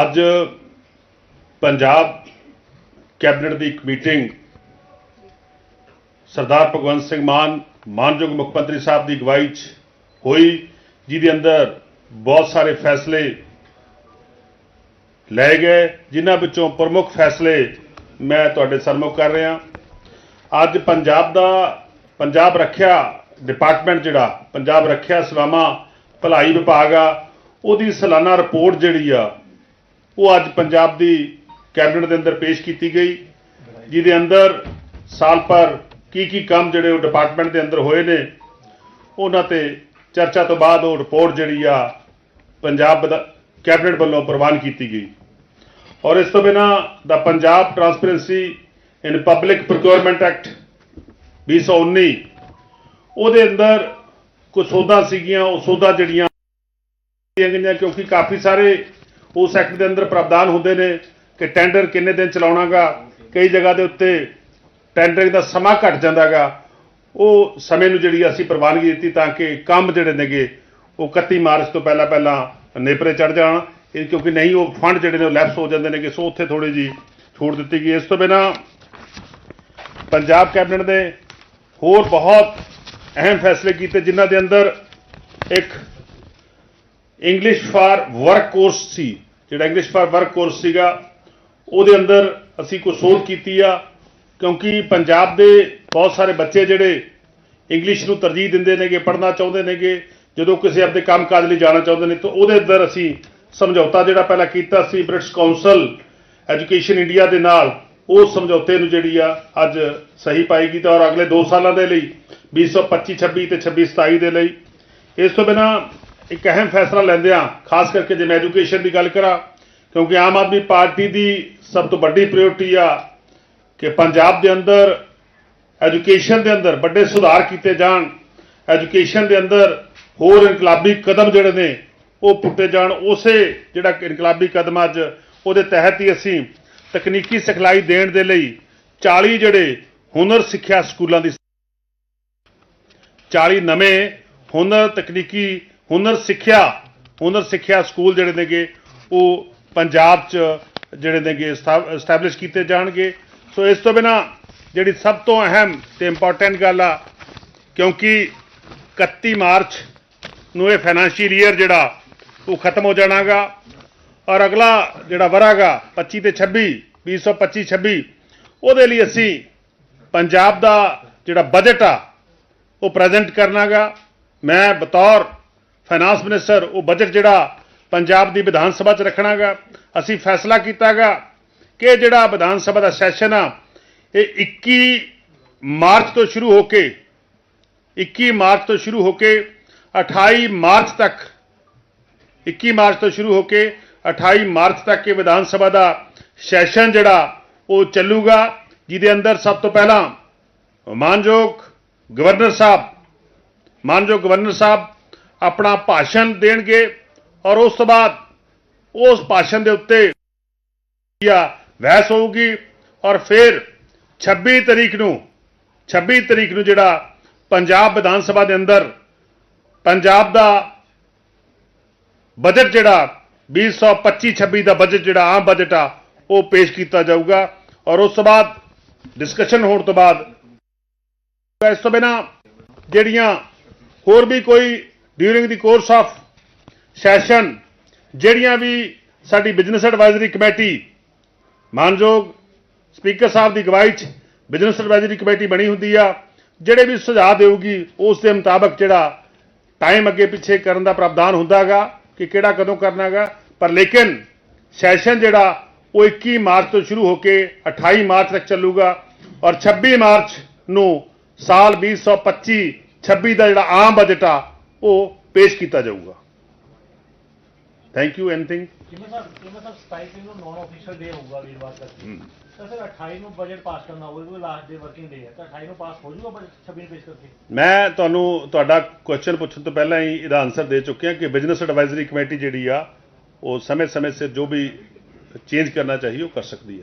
ਅੱਜ ਪੰਜਾਬ ਕੈਬਨਿਟ ਦੀ ਇੱਕ ਮੀਟਿੰਗ ਸਰਦਾਰ ਭਗਵੰਤ ਸਿੰਘ ਮਾਨ, ਮਾਨਯੋਗ ਮੁੱਖ ਮੰਤਰੀ ਸਾਹਿਬ ਦੀ ਅਗਵਾਈ 'ਚ ਹੋਈ, ਜਿਹਦੇ ਅੰਦਰ ਬਹੁਤ ਸਾਰੇ ਫੈਸਲੇ ਲਏ ਗਏ, ਜਿਨ੍ਹਾਂ ਵਿੱਚੋਂ ਪ੍ਰਮੁੱਖ ਫੈਸਲੇ ਮੈਂ ਤੁਹਾਡੇ ਸਾਹਮਣੇ ਕਰ ਰਿਹਾ। ਅੱਜ ਪੰਜਾਬ ਦਾ, ਪੰਜਾਬ ਰੱਖਿਆ ਡਿਪਾਰਟਮੈਂਟ ਜਿਹੜਾ, ਪੰਜਾਬ ਰੱਖਿਆ ਸੇਵਾਵਾਂ ਭਲਾਈ ਵਿਭਾਗ ਆ, ਉਹਦੀ ਸਾਲਾਨਾ ਰਿਪੋਰਟ ਜਿਹੜੀ ਆ ਉਹ ਅੱਜ ਪੰਜਾਬ ਦੀ ਕੈਬਨਿਟ ਦੇ ਅੰਦਰ ਪੇਸ਼ ਕੀਤੀ ਗਈ, ਜਿਹਦੇ ਅੰਦਰ ਸਾਲ ਭਰ ਕੀ ਕੀ ਕੰਮ ਜਿਹੜੇ ਉਹ ਡਿਪਾਰਟਮੈਂਟ ਦੇ ਅੰਦਰ ਹੋਏ ਨੇ, ਉਹਨਾਂ ਤੇ ਚਰਚਾ ਤੋਂ ਬਾਅਦ ਉਹ ਰਿਪੋਰਟ ਜਿਹੜੀ ਆ ਪੰਜਾਬ ਦਾ ਕੈਬਨਿਟ ਵੱਲੋਂ ਪ੍ਰਵਾਨ ਕੀਤੀ ਗਈ। ਔਰ ਇਸ ਤੋਂ ਬਿਨਾ ਦਾ Punjab transparency in public procurement act 2019 ਉਹਦੇ ਅੰਦਰ ਕੁਝ ਸੋਧਾਂ ਸੀਗੀਆਂ, ਉਹ ਸੋਧਾਂ ਜਿਹੜੀਆਂ ਗਈਆਂ ਕਿਉਂਕਿ ਕਾਫੀ ਸਾਰੇ ਉਸ ਐਕਟ ਦੇ ਅੰਦਰ ਪ੍ਰਾਵਧਾਨ ਹੁੰਦੇ ਨੇ ਕਿ ਟੈਂਡਰ ਕਿੰਨੇ ਦਿਨ ਚਲਾਉਣਾਗਾ, ਕਈ ਜਗ੍ਹਾ ਦੇ ਉੱਤੇ ਟੈਂਡਰਿੰਗ ਦਾ ਸਮਾਂ ਘਟ ਜਾਂਦਾਗਾ। ਉਹ ਸਮੇਂ ਨੂੰ ਜਿਹੜੀ ਅਸੀਂ ਪ੍ਰਵਾਨਗੀ ਦਿੱਤੀ ਤਾਂ ਕਿ ਕੰਮ ਜਿਹੜੇ ਨੇਗੇ, ਉਹ 31 ਮਾਰਚ ਤੋਂ ਪਹਿਲਾਂ ਪਹਿਲਾਂ ਨੇਪਰੇ ਚੜ ਜਾਣ। ਇਹ ਕਿਉਂਕਿ ਨਹੀਂ, ਉਹ ਫੰਡ ਜਿਹੜੇ ਨੇ ਉਹ ਲੈਪਸ ਹੋ ਜਾਂਦੇ ਨੇ ਕਿ ਸੋ ਉੱਥੇ ਥੋੜੀ ਜੀ ਛੋੜ ਦਿੱਤੀ ਗਈ। ਇਸ ਤੋਂ ਬਿਨਾ ਪੰਜਾਬ ਕੈਬਨਿਟ ਨੇ ਹੋਰ ਬਹੁਤ ਅਹਿਮ ਫੈਸਲੇ ਕੀਤੇ, ਜਿਨ੍ਹਾਂ ਦੇ ਅੰਦਰ ਇੱਕ ਇੰਗਲਿਸ਼ ਫਾਰ ਵਰਕ ਕੋਰਸ ਸੀ। ਜਿਹੜਾ ਇੰਗਲਿਸ਼ ਫਾਰ ਵਰਕ ਕੋਰਸ ਸੀਗਾ, ਉਹਦੇ ਅੰਦਰ ਅਸੀਂ ਕੋਈ ਸੋਧ ਕੀਤੀ ਆ, ਕਿਉਂਕਿ ਪੰਜਾਬ ਦੇ ਬਹੁਤ ਸਾਰੇ ਬੱਚੇ ਜਿਹੜੇ ਇੰਗਲਿਸ਼ ਨੂੰ ਤਰਜੀਹ ਦਿੰਦੇ ਨੇਗੇ, ਪੜ੍ਹਨਾ ਚਾਹੁੰਦੇ ਨੇਗੇ, ਜਦੋਂ ਕਿਸੇ ਆਪਣੇ ਕੰਮਕਾਜ ਲਈ ਜਾਣਾ ਚਾਹੁੰਦੇ ਨੇ, ਤਾਂ ਉਹਦੇ ਅੰਦਰ ਅਸੀਂ ਸਮਝੌਤਾ ਜਿਹੜਾ ਪਹਿਲਾਂ ਕੀਤਾ ਸੀ ਬ੍ਰਿਟਿਸ਼ ਕਾਉਂਸਲ ਐਜੂਕੇਸ਼ਨ ਇੰਡੀਆ ਦੇ ਨਾਲ ਉਸ ਸਮਝੌਤੇ ਨੂੰ ਜਿਹੜੀ ਆ ਅੱਜ ਸਹੀ ਪਾਏਗੀ ਤਾਂ ਔਰ ਅਗਲੇ 2 ਸਾਲਾਂ ਦੇ ਲਈ 2025 26 ਤੇ 26 27 ਦੇ ਲਈ। ਇਸ ਤੋਂ ਬਿਨਾ ਇੱਕ ਅਹਿਮ ਫੈਸਲਾ ਲੈਂਦੇ ਆ ਖਾਸ ਕਰਕੇ ਜੇ ਮੈਂ ਐਜੂਕੇਸ਼ਨ ਦੀ ਗੱਲ ਕਰਾਂ, ਕਿਉਂਕਿ ਆਮ ਆਦਮੀ ਪਾਰਟੀ ਦੀ ਸਭ ਤੋਂ ਵੱਡੀ ਪ੍ਰਾਇੋਰਟੀ ਆ ਕਿ ਪੰਜਾਬ ਦੇ ਅੰਦਰ ਐਜੂਕੇਸ਼ਨ ਦੇ ਅੰਦਰ ਵੱਡੇ ਸੁਧਾਰ ਕੀਤੇ ਜਾਣ ਐਜੂਕੇਸ਼ਨ ਦੇ ਅੰਦਰ ਹੋਰ ਇਨਕਲਾਬੀ ਕਦਮ ਜਿਹੜੇ ਨੇ, ਉਹ ਪੁੱਟੇ ਜਾਣ। ਉਸੇ ਜਿਹੜਾ ਇਨਕਲਾਬੀ ਕਦਮ ਅੱਜ, ਉਹਦੇ ਤਹਿਤ ਹੀ ਅਸੀਂ ਤਕਨੀਕੀ ਸਿਖਲਾਈ ਦੇਣ ਦੇ ਲਈ 40 ਜਿਹੜੇ ਹੁਨਰ ਸਿੱਖਿਆ ਸਕੂਲਾਂ ਦੀ 40 ਨਵੇਂ ਹੁਨਰ ਤਕਨੀਕੀ ਹੁਨਰ ਸਿੱਖਿਆ ਹੁਨਰ ਸਿੱਖਿਆ ਸਕੂਲ ਜਿਹੜੇ ਨੇਗੇ, ਉਹ ਪੰਜਾਬ 'ਚ ਜਿਹੜੇ ਨੇਗੇ ਸਟੈਬਲਿਸ਼ ਕੀਤੇ ਜਾਣਗੇ। ਸੋ ਇਸ ਤੋਂ ਬਿਨਾ ਜਿਹੜੀ ਸਭ ਤੋਂ ਅਹਿਮ ਤੇ ਇੰਪੋਰਟੈਂਟ ਗੱਲ ਆ, ਕਿਉਂਕਿ 31 ਮਾਰਚ ਨੂੰ ਇਹ ਫਾਈਨੈਂਸ਼ੀਅਲ ਈਅਰ ਜਿਹੜਾ, ਉਹ ਖਤਮ ਹੋ ਜਾਣਾਗਾ ਔਰ ਅਗਲਾ ਜਿਹੜਾ ਵਰਾਗਾ 25 ਤੇ 26 2025 26 ਉਹਦੇ ਲਈ ਅਸੀਂ ਪੰਜਾਬ ਦਾ ਜਿਹੜਾ ਬਜਟ ਆ, ਉਹ ਪ੍ਰੈਜ਼ੈਂਟ ਕਰਨਾਗਾ। ਮੈਂ ਬਤੌਰ ਫਾਈਨਾਂਸ ਮਿਨਿਸਟਰ ਉਹ ਬਜਟ ਜਿਹੜਾ ਪੰਜਾਬ ਦੀ ਵਿਧਾਨ ਸਭਾ 'ਚ ਰੱਖਣਾਗਾ। ਅਸੀਂ ਫੈਸਲਾ ਕੀਤਾਗਾ ਕਿ ਜਿਹੜਾ ਵਿਧਾਨ ਸਭਾ ਦਾ ਸੈਸ਼ਨ ਆ, ਇਹ 21 ਮਾਰਚ ਤੋਂ ਸ਼ੁਰੂ ਹੋ ਕੇ 21 ਮਾਰਚ ਤੋਂ ਸ਼ੁਰੂ ਹੋ ਕੇ 28 ਮਾਰਚ ਤੱਕ 21 ਮਾਰਚ ਤੋਂ ਸ਼ੁਰੂ ਹੋ ਕੇ 28 ਮਾਰਚ ਤੱਕ ਇਹ ਵਿਧਾਨ ਸਭਾ ਦਾ ਸੈਸ਼ਨ ਜਿਹੜਾ ਉਹ ਚੱਲੂਗਾ, ਜਿਹਦੇ ਅੰਦਰ ਸਭ ਤੋਂ ਪਹਿਲਾਂ ਮਾਨਯੋਗ ਗਵਰਨਰ ਸਾਹਿਬ, ਮਾਨਯੋਗ ਗਵਰਨਰ ਸਾਹਿਬ ਆਪਣਾ ਭਾਸ਼ਣ ਦੇਣਗੇ ਔਰ ਉਸ ਤੋਂ ਬਾਅਦ ਉਸ ਭਾਸ਼ਣ ਦੇ ਉੱਤੇ ਜਾਂ ਬਹਿਸ ਹੋਊਗੀ ਔਰ ਫਿਰ 26 ਤਰੀਕ ਨੂੰ 26 ਤਰੀਕ ਨੂੰ ਜਿਹੜਾ ਪੰਜਾਬ ਵਿਧਾਨ ਸਭਾ ਦੇ ਅੰਦਰ ਪੰਜਾਬ ਦਾ ਬਜਟ ਜਿਹੜਾ 2025-26 ਦਾ ਬਜਟ ਜਿਹੜਾ ਆਮ ਬਜਟ ਆ, ਉਹ ਪੇਸ਼ ਕੀਤਾ ਜਾਊਗਾ ਔਰ ਉਸ ਤੋਂ ਬਾਅਦ ਡਿਸਕਸ਼ਨ ਹੋਣ ਤੋਂ ਬਾਅਦ ਇਸ ਤੋਂ ਬਿਨਾ ਜਿਹੜੀਆਂ ਹੋਰ ਵੀ ਕੋਈ during the course of session ਜਿਹੜੀਆਂ ਵੀ ਸਾਡੀ ਬਿਜ਼ਨਸ ਐਡਵਾਈਜ਼ਰੀ ਕਮੇਟੀ ਮਾਨਯੋਗ ਸਪੀਕਰ ਸਾਹਿਬ ਦੀ ਅਗਵਾਈ 'ਚ ਬਿਜ਼ਨਸ ਐਡਵਾਈਜ਼ਰੀ ਕਮੇਟੀ ਬਣੀ ਹੁੰਦੀ ਆ, ਜਿਹੜੇ ਵੀ ਸੁਝਾਅ ਦੇਊਗੀ, ਉਸ ਦੇ ਮੁਤਾਬਕ ਜਿਹੜਾ ਟਾਈਮ ਅੱਗੇ ਪਿੱਛੇ ਕਰਨ ਦਾ ਪ੍ਰਾਵਧਾਨ ਹੁੰਦਾਗਾ ਕਿ ਕਿਹੜਾ ਕਦੋਂ ਕਰਨਾਗਾ ਪਰ ਲੇਕਿਨ ਸੈਸ਼ਨ ਜਿਹੜਾ, ਉਹ 21 ਮਾਰਚ ਤੋਂ ਸ਼ੁਰੂ ਹੋ ਕੇ 28 ਮਾਰਚ ਤੱਕ ਚੱਲੂਗਾ ਔਰ 26 ਮਾਰਚ ਨੂੰ ਸਾਲ 2025 26 ਦਾ ਜਿਹੜਾ ਆਮ ਬਜਟ ਆ ਉਹ ਪੇਸ਼ ਕੀਤਾ ਜਾਊਗਾ। ਥੈਂਕ ਯੂ ਐਨੀਥਿੰਗ ਜਿਵੇਂ ਸਰ ਜਿਵੇਂ ਸਰ 27 ਤਰੀਕ ਨੂੰ ਨੌਨ ਆਫੀਸ਼ੀਅਲ ਡੇ ਹੋਊਗਾ ਵੀਰਵਾਰ ਤੱਕ। ਤਾਂ ਸਰ 28 ਨੂੰ ਬਜਟ ਪਾਸ ਕਰਨਾ ਹੋਊਗਾ ਉਹ ਲਾਸਟ ਡੇ ਵਰਕਿੰਗ ਡੇ ਹੈ। ਤਾਂ 28 ਨੂੰ ਪਾਸ ਹੋ ਜਾਊਗਾ ਬਜਟ 26 ਨੂੰ ਪੇਸ਼ ਕਰਕੇ? ਮੈਂ ਤੁਹਾਨੂੰ ਤੁਹਾਡਾ ਕੁਐਸਚਨ ਪੁੱਛਣ ਤੋਂ ਪਹਿਲਾਂ ਹੀ ਇਹਦਾ ਆਨਸਰ ਦੇ ਚੁੱਕਿਆ ਕਿ ਬਿਜ਼ਨਸ ਐਡਵਾਈਜ਼ਰੀ ਕਮੇਟੀ ਜਿਹੜੀ ਆ ਉਹ ਸਮੇਂ ਸਮੇਂ ਸਿਰ ਜੋ ਵੀ ਚੇਂਜ ਕਰਨਾ ਚਾਹੀਏ ਉਹ ਕਰ ਸਕਦੀ ਹੈ।